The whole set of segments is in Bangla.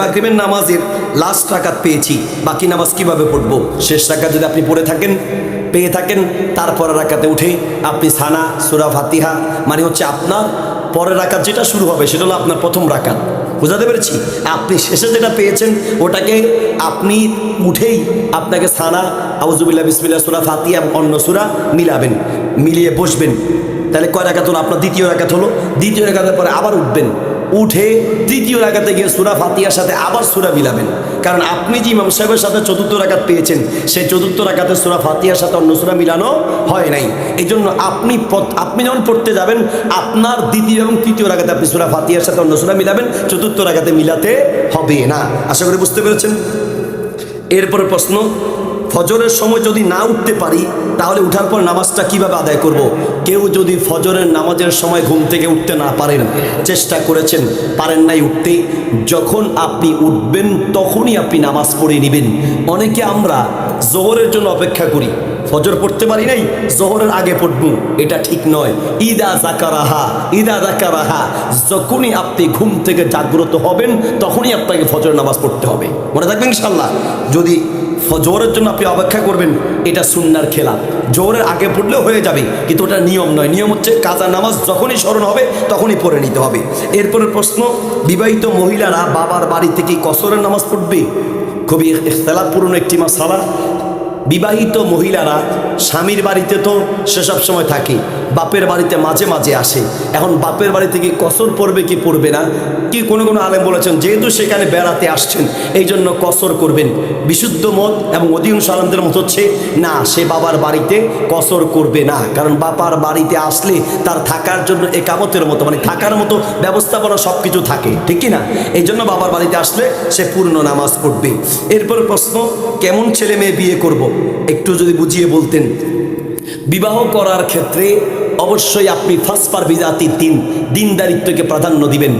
মাগরিবের নামাজের লাস্ট রাকাত পেয়েছি, বাকি নামাজ কীভাবে পড়ব? শেষ রাকাত যদি আপনি পড়ে থাকেন, পেয়ে থাকেন তারপরে রাকাতে উঠে আপনি সানা, সুরা ফাতিহা মানে হচ্ছে আপনার পরের রাকাত যেটা শুরু হবে, সেটা হলো আপনার প্রথম রাকাত। বুঝাতে পেরেছি? আপনি শেষে যেটা পেয়েছেন, ওটাকে আপনি উঠেই আপনাকে সানা আউজুবিল্লাহ বিসমিল্লা সুরা ফাতিহা অন্য সুরা মিলাবেন, মিলিয়ে বসবেন। তাহলে কয় রাকাত হলো? আপনার দ্বিতীয় রাকাত হলো। দ্বিতীয় রাকাতের পরে আবার উঠবেন। উঠে তৃতীয় রাকাতে গিয়ে সুরা ফাতিয়ার সাথে আবার সুরা মিলাবেন। কারণ আপনি যে ইমাম সাহেবের সাথে চতুর্থ রাকাত পেয়েছেন, সেই চতুর্থ রাকাতে সুরা ফাতিয়ার সাথে অন্য সুরা মিলানো হয় নাই। এই জন্য আপনি আপনি যখন পড়তে যাবেন, আপনার দ্বিতীয় এবং তৃতীয় রাকাতে আপনি সুরা ফাতিয়ার সাথে অন্য সুরা মিলাবেন, চতুর্থ রাকাতে মিলাতে হবে না। আশা করি বুঝতে পেরেছেন? এরপরে প্রশ্ন ফজরের সময় যদি না উঠতে পারি, তাহলে উঠার পর নামাজটা কীভাবে আদায় করব। কেউ যদি ফজরের নামাজের সময় ঘুম থেকে উঠতে না পারেন, চেষ্টা করেছেন, পারেন নাই উঠতে যখন আপনি উঠবেন তখনই আপনি নামাজ পড়ে নেবেন। অনেকে আমরা জোহরের জন্য অপেক্ষা করি, ফজর পড়তে পারি নাই, জোহরের আগে পড়ব, এটা ঠিক নয়। ইদা জাকারাহা ইদা জাকারাহা যখনই আপনি ঘুম থেকে জাগ্রত হবেন, তখনই আপনাকে ফজর নামাজ পড়তে হবে। মনে থাকবেন ইনশাল্লাহ যদি জোহরের জন্য আপনি অপেক্ষা করবেন, এটা সুন্নার খেলা। জোরের আগে পড়লেও হয়ে যাবে, কিন্তু ওটা নিয়ম নয়। নিয়ম হচ্ছে কাজা নামাজ যখনই স্মরণ হবে, তখনই পড়ে নিতে হবে। এরপরের প্রশ্ন, বিবাহিত মহিলারা বাবার বাড়ি থেকে কসরের নামাজ পড়বে? খুবই ইখতলাফপূর্ণ একটি মাসালা। বিবাহিত মহিলারা স্বামীর বাড়িতে তো সেসব সময় থাকে, বাপের বাড়িতে মাঝে মাঝে আসে। এখন বাপের বাড়ি থেকে কসর পড়বে কি পড়বে না? কি কোনো কোনো আলেম বলেছেন, যেহেতু সেখানে বেড়াতে আসছেন এই জন্য কসর করবেন। বিশুদ্ধ মত এবং অধিকাংশ আলমদের মত হচ্ছে, না, সে বাবার বাড়িতে কসর করবে না। কারণ বাবার বাড়িতে আসলে তার থাকার জন্য একামতের মতো মানে থাকার মতো ব্যবস্থাপনা সব কিছু থাকে, ঠিক কি না এই জন্য বাবার বাড়িতে আসলে সে পূর্ণ নামাজ পড়বে। এরপর প্রশ্ন, কেমন ছেলে মেয়ে বিয়ে করব? একটু যদি বুঝিয়ে বলতেন বিবাহ করার ক্ষেত্রে অবশ্যই আপনি ফাসপার বিজাতির দিন দিনদারিত্বকে প্রাধান্য দিবেন।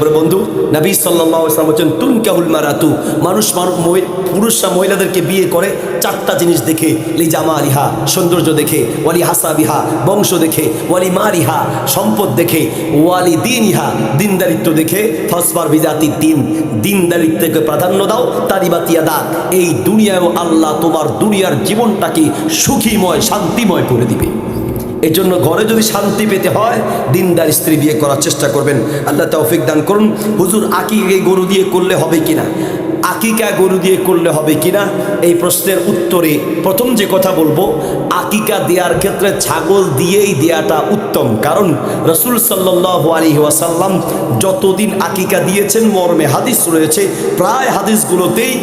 পরে বন্ধু, নবী সাল্লাম বলছেন তুন কাহুল মারাতু মানুষ পুরুষরা মহিলাদেরকে বিয়ে করে চারটা জিনিস দেখে, লি জামা রিহা সৌন্দর্য দেখে, ওয়ালি হাসা বিহা বংশ দেখে, ওয়ালি মা রিহা সম্পদ দেখে, ওয়ালি দিন ইহা দিনদারিত্ব দেখে ফসবার বিজাতির দিন দিনদারিত্বকে প্রাধান্য দাও তারিবাতিয়া দা এই দুনিয়ায় আল্লাহ তোমার দুনিয়ার জীবনটাকে সুখীময়, শান্তিময় করে দিবে। এই জন্য ঘরে যদি শান্তি পেতে হয়, দিনদার স্ত্রী বিয়ে করার চেষ্টা করবেন। আল্লাহ তৌফিক দান করুন। হুজুর, আকিকে গরু দিয়ে করলে হবে কিনা? আকিকা গরু দিয়ে করলে হবে কিনা? এই প্রশ্নের উত্তরে প্রথম যে কথা বলব, আকিকা দেওয়ার ক্ষেত্রে ছাগল দিয়েই দেওয়াটা উত্তম। কারণ রসুল সাল্লাহ আলী ওয়াসাল্লাম যতদিন আকিকা দিয়েছেন, মর্মে হাদিস রয়েছে, প্রায় হাদিসগুলোতেই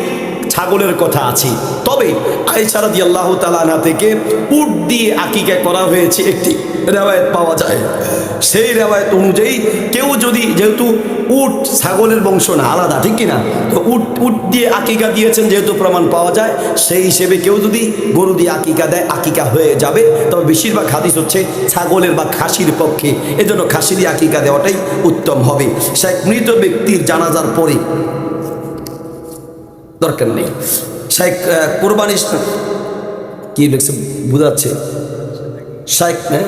ছাগলের কথা আছে। তবে আইসারাদি আল্লাহ তালানা থেকে উট দিয়ে আকিকা করা হয়েছে একটি রেওয়ায়ত পাওয়া যায়। সেই রেওয়ায়ত অনুযায়ী কেউ যদি যেহেতু উট ছাগলের বংশ না, আলাদা, ঠিক কিনা? তো উট উট দিয়ে আকিকা দিয়েছেন যেহেতু প্রমাণ পাওয়া যায়, সেই হিসেবে কেউ যদি গরু দিয়ে আকিকা দেয়, আকিকা হয়ে যাবে। তবে বেশিরভাগ হাদিস হচ্ছে ছাগলের বা খাসির পক্ষে। এজন্য খাসি দিয়ে আকিকা দেওয়াটাই উত্তম হবে। সে মৃত ব্যক্তির জানাজার পরে দরকার নেই। শাইক কোরবানি কি লিখছে? বোঝাচ্ছে। শাইক হ্যাঁ?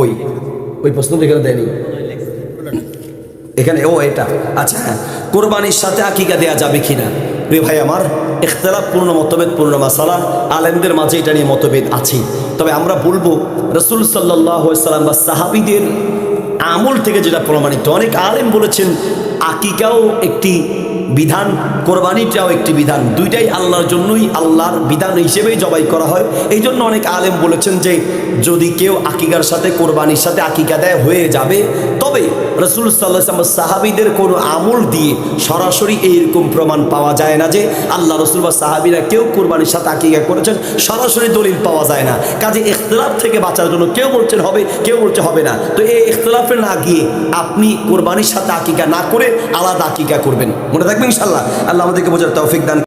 ওই ওই প্রশ্নটা এখানে দেয়নি। এখানে, ও, এটা। আচ্ছা হ্যাঁ। কোরবানির সাথে আকিকা দেয়া যাবে কিনা? প্রিয় ভাই আমার, ইখতলাফ, পূর্ণ মতভেদ, পূর্ণ মাসালা। আলেমদের মাঝে এটা নিয়ে মতভেদ আছে তবে আমরা বলব, রসুল সাল্লাম বা সাহাবিদের আমল থেকে যেটা প্রমাণিত। অনেক আলেম বলেছেন, আকিকাও একটি বিধান কোরবানিটাও একটি বিধান। দুইটাই আল্লাহর জন্যই আল্লাহর বিধান হিসেবেই জবাই করা হয়। এই জন্য অনেক আলেম বলেছেন যে, যদি কেউ আকিকার সাথে, কোরবানির সাথে আকিকা দেয়, হয়ে যাবে। তবে রসুল সাল্লাহ সাহাবিদের কোনো আমল দিয়ে সরাসরি এইরকম প্রমাণ পাওয়া যায় না যে আল্লাহ রসুল বা সাহাবিরা কেউ কোরবানির সাথে আকিকা করেছেন, সরাসরি দলিল পাওয়া যায় না। কাজে ইখতলাফ থেকে বাঁচার জন্য কেউ বলছেন হবে, কেউ বলছে হবে না। তো এই ইখতলাফে না গিয়ে আপনি কোরবানির সাথে আকিকা না করে আলাদা আকিকা করবেন। মনে থাকবেন ইনশাল্লাহ আল্লাহ আমাদেরকে বোঝার তৌফিক দান